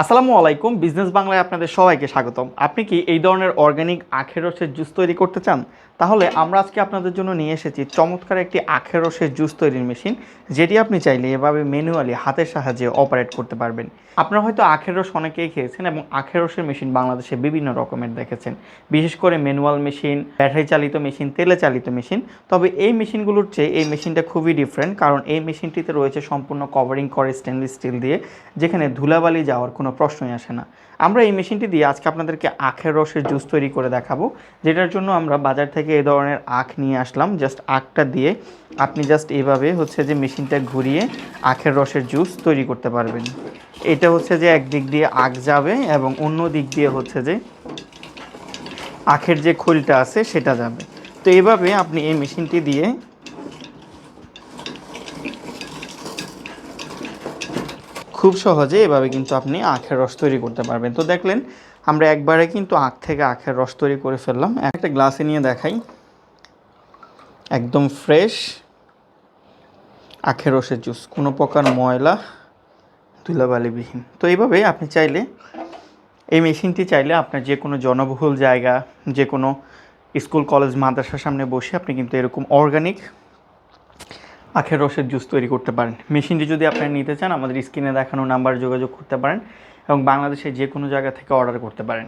আসসালামু আলাইকুম, বিজনেস বাংলায় আপনাদের সবাইকে স্বাগতম। আপনি কি এই ধরনের অর্গানিক আখের রসের জুস তৈরি করতে চান? তাহলে আমরা আজকে আপনাদের জন্য নিয়ে এসেছি চমৎকার একটি আখের রসের জুস তৈরির মেশিন যেটি আপনি চাইলে এভাবে ম্যানুয়ালি হাতের সাহায্যে অপারেট করতে পারবেন। আপনারা হয়তো আখের রস অনেকেই খেয়েছেন এবং আখের রসের মেশিন বাংলাদেশে বিভিন্ন রকমের দেখেছেন। বিশেষ করে ম্যানুয়াল মেশিন ব্যাটারি চালিত মেশিন তেলে চালিত মেশিন তবে এই মেশিনগুলোর চেয়ে এই মেশিনটা খুবই ডিফারেন্ট কারণ এই মেশিনটিতে রয়েছে সম্পূর্ণ কভারিং করে স্টেনলেস স্টিল দিয়ে, যেখানে ধুলাবালি যাওয়ার কোনো প্রশ্নই আসে না। আমরা এই মেশিনটি দিয়ে আজকে আপনাদেরকে আখের রসের জুস তৈরি করে দেখাবো, যেটার জন্য আমরা বাজার থেকে এই ধরনের আখ নিয়ে আসলাম। জাস্ট আখটা দিয়ে আপনি জাস্ট এইভাবে হচ্ছে যে মেশিনটা ঘুরিয়ে আখের রসের জুস তৈরি করতে পারবেন। এটা হচ্ছে যে এক দিক দিয়ে আখ যাবে এবং অন্য দিক দিয়ে হচ্ছে যে আখের যে খোলটা আছে সেটা যাবে। তো এইভাবে আপনি এই মেশিনটি দিয়ে খুব সহজে এভাবে কিন্তু আপনি আখের রস তৈরি করতে পারবেন। তো দেখলেন, আমরা একবারে কিন্তু আখ থেকে আখের রস তৈরি করে ফেললাম। একটা গ্লাসে নিয়ে দেখাই। একদম ফ্রেশ আখের রসের জুস। কোনো প্রকার ময়লা ধুলাবালিবিহীন। তো এইভাবে আপনি চাইলে, এই মেশিনটি চাইলে আপনার যে কোনো জনবহুল জায়গা, যে কোনো স্কুল, কলেজ, মাদ্রাসার সামনে বসে আপনি কিন্তু এরকম অর্গানিক আখের রসের জুস তৈরি করতে পারেন। মেশিনটি যদি আপনারা নিতে চান, আমাদের স্ক্রিনে দেখানো নাম্বার যোগাযোগ করতে পারেন এবং বাংলাদেশের যে কোনো জায়গা থেকে অর্ডার করতে পারেন।